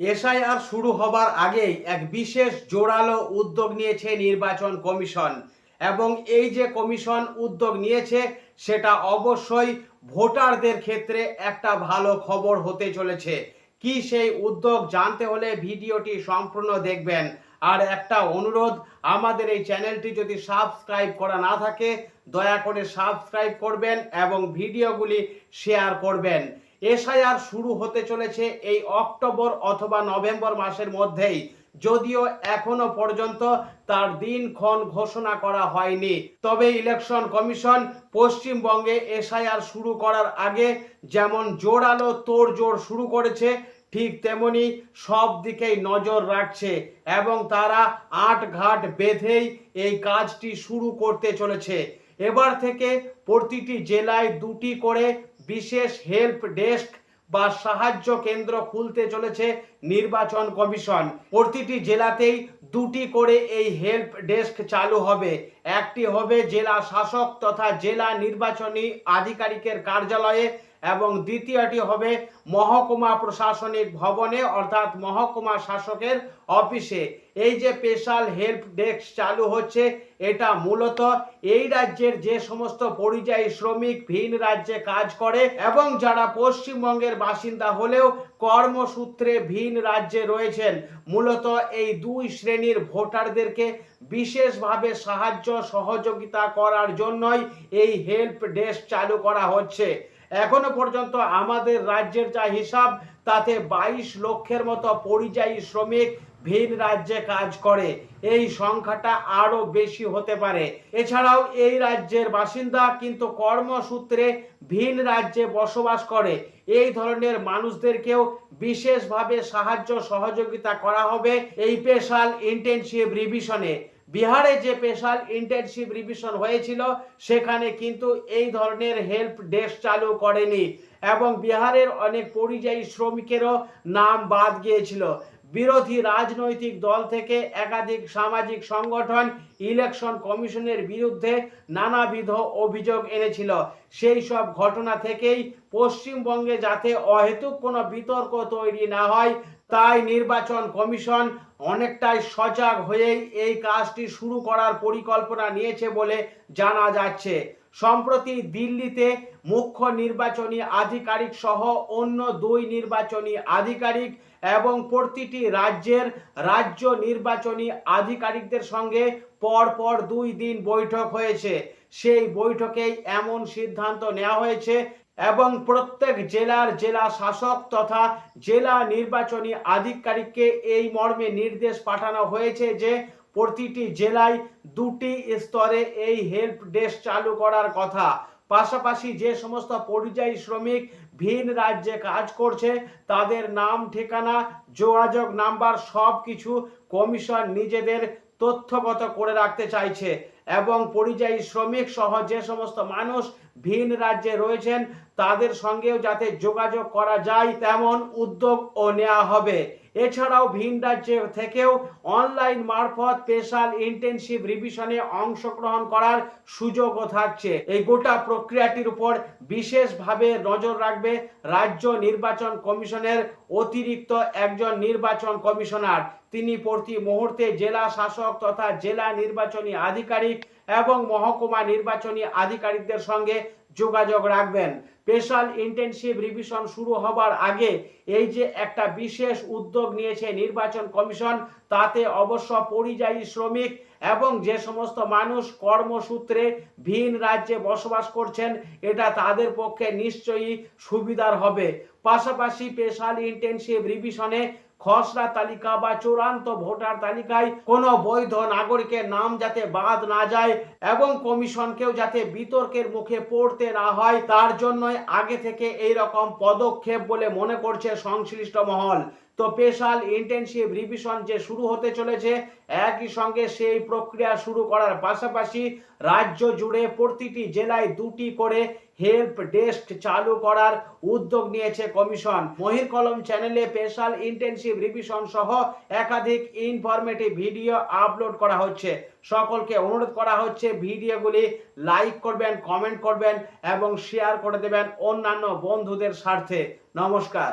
SIR শুরু হবার আগেই এক বিশেষ জোরালো উদ্যোগ নিয়েছে নির্বাচন কমিশন। এবং এই যে কমিশন উদ্যোগ নিয়েছে, সেটা অবশ্যই ভোটারদের ক্ষেত্রে একটা ভালো খবর হতে চলেছে। কি সেই উদ্যোগ জানতে হলে ভিডিওটি সম্পূর্ণ দেখবেন। আর একটা অনুরোধ, আমাদের এই চ্যানেলটি যদি সাবস্ক্রাইব করা না থাকে, দয়া করে সাবস্ক্রাইব করবেন এবং ভিডিওগুলি শেয়ার করবেন। এসআইআর শুরু হতে চলেছে এই অক্টোবর অথবা নভেম্বর মাসের মধ্যেই। যদিও এখনও পর্যন্ত তার দিনক্ষণ ঘোষণা করা হয়নি। তবে ইলেকশন কমিশন পশ্চিমবঙ্গে এসআইআর শুরু করার আগে যেমন জোরালো তোড়জোড় শুরু করেছে, ঠিক তেমনি সব দিকেই নজর রাখছে এবং তারা আট ঘাট বেঁধেই এই কাজটি শুরু করতে চলেছে। এবার থেকে প্রতিটি জেলায় দুটি করে বিশেষ হেল্প ডেস্ক বা সাহায্য কেন্দ্র খুলতে চলেছে নির্বাচন কমিশন। প্রতিটি জেলাতেই দুটি করে এই হেল্প ডেস্ক চালু হবে। একটি হবে জেলা শাসক তথা জেলা নির্বাচনী আধিকারিকের কার্যালয়ে এবং দ্বিতীয়টি হবে মহকুমা প্রশাসনিক ভবনে, অর্থাৎ মহকুমা শাসকের অফিসে। এই যে স্পেশাল হেল্প ডেস্ক চালু হচ্ছে, এটা মূলত এই রাজ্যের যে সমস্ত পরিযায়ী শ্রমিক ভিন রাজ্যে কাজ করে এবং যারা পশ্চিমবঙ্গের বাসিন্দা হলেও কর্মসূত্রে ভিন রাজ্যে রয়েছেন, মূলত এই দুই শ্রেণির ভোটারদেরকে বিশেষভাবে সাহায্য সহযোগিতা করার জন্যই এই হেল্প ডেস্ক চালু করা হচ্ছে। এখনও পর্যন্ত আমাদের রাজ্যের যা হিসাব, তাতে বাইশ লক্ষের মতো পরিযায়ী শ্রমিক ভিন রাজ্যে কাজ করে। এই সংখ্যাটা আরও বেশি হতে পারে। এছাড়াও এই রাজ্যের বাসিন্দা কিন্তু কর্মসূত্রে ভিন রাজ্যে বসবাস করে। এই ধরনের মানুষদেরকেও বিশেষভাবে সাহায্য সহযোগিতা করা হবে এই স্পেশাল ইন্টেনসিভ রিভিশনে। বিহারে যে স্পেশাল ইন্টার্নশিপ রিভিশন হয়েছিল, সেখানে কিন্তু এই ধরনের হেল্প ডেস্ক চালু করেনি। এবং বিহারের অনেক পরিযায়ী শ্রমিকেরও নাম বাদ গিয়েছিল। বিরোধী রাজনৈতিক দল থেকে একাধিক সামাজিক সংগঠন, ইলেকশন কমিশনের বিরুদ্ধে নানাবিধ অভিযোগ এনেছিল। সেই সব ঘটনা থেকেই পশ্চিমবঙ্গে যাতে অহেতুক কোনো বিতর্ক তৈরি না হয়, তাই নির্বাচন কমিশন অনেকটাই সজাগ হয়েই এই কাজটি শুরু করার পরিকল্পনা নিয়েছে বলে জানা যাচ্ছে। সম্প্রতি দিল্লিতে মুখ্য নির্বাচনী আধিকারিক সহ অন্য দুই নির্বাচনী আধিকারিক এবং প্রতিটি রাজ্যের রাজ্য নির্বাচনী আধিকারিকদের সঙ্গে পরপর দুই দিন বৈঠক হয়েছে। সেই বৈঠকেই এমন সিদ্ধান্ত নেওয়া হয়েছে এবং প্রত্যেক জেলার জেলা শাসক তথা জেলা নির্বাচনী আধিকারিককে এই মর্মে নির্দেশ পাঠানো হয়েছে যে প্রতিটি জেলায় দুটি স্তরে এই হেল্প ডেস্ক চালু করার কথা। পাশাপাশি যে সমস্ত পরিযায়ী শ্রমিক ভিন রাজ্যে কাজ করছে, তাদের নাম, ঠিকানা, যোগাযোগ নাম্বার সব কিছু কমিশন নিজেদের তথ্যগত করে রাখতে চাইছে এবং পরিযায়ী শ্রমিক সহ যে সমস্ত মানুষ ভিন রাজ্যে রয়েছেন, তাদের সঙ্গেও যাতে যোগাযোগ করা যায়, তেমন উদ্যোগও নেওয়া হবে। এছাড়াও ভিন রাজ্যে থেকেও অনলাইন মারফত স্পেশাল ইন্টেনসিভ রিভিশনে অংশগ্রহণ করার সুযোগও থাকছে। এই গোটা প্রক্রিয়াটির উপর বিশেষভাবে নজর রাখবে রাজ্য নির্বাচন কমিশনের অতিরিক্ত একজন নির্বাচন কমিশনার। তিনি প্রতি মুহূর্তে জেলা শাসক তথা জেলা নির্বাচনী আধিকারিক এবং মহকুমা নির্বাচনী আধিকারিকদের সঙ্গে যোগাযোগ রাখবেন। স্পেশাল ইন্টেনসিভ রিভিশন শুরু হবার আগে এই যে একটা বিশেষ উদ্যোগ নিয়েছে নির্বাচন কমিশন, তাতে অবশ্য পরিযায়ী শ্রমিক এবং যে সমস্ত মানুষ কর্মসূত্রে ভিন রাজ্যে বসবাস করছেন, এটা তাদের পক্ষে নিশ্চয়ই সুবিধার হবে। পাশাপাশি স্পেশাল ইন্টেনসিভ রিভিশনে খসড়া তালিকা বা চূড়ান্ত ভোটার তালিকায় কোনো বৈধ নাগরিকের নাম যাতে বাদ না যায় এবং কমিশনকেও যাতে বিতর্কের মুখে পড়তে না হয়, তার জন্যই আগে থেকে এই রকম পদক্ষেপ বলে মনে করছে সংশ্লিষ্ট মহল। তো স্পেশাল ইন্টেনসিভ রিভিশন যে শুরু হতে চলেছে, একই সঙ্গে সেই প্রক্রিয়া শুরু করার পাশাপাশি রাজ্য জুড়ে প্রতিটি জেলায় দুটি করে হেল্প ডেস্ক চালু করার উদ্যোগ নিয়েছে কমিশন মহির কলম চ্যানেলে স্পেশাল ইন্টেনসিভ রিভিশন সহ একাধিক ইনফরমেটিভ ভিডিও আপলোড করা হচ্ছে। সকলকে অনুরোধ করা হচ্ছে ভিডিওগুলি লাইক করবেন কমেন্ট করবেন এবং শেয়ার করে দেবেন অন্যান্য বন্ধুদের স্বার্থে। নমস্কার।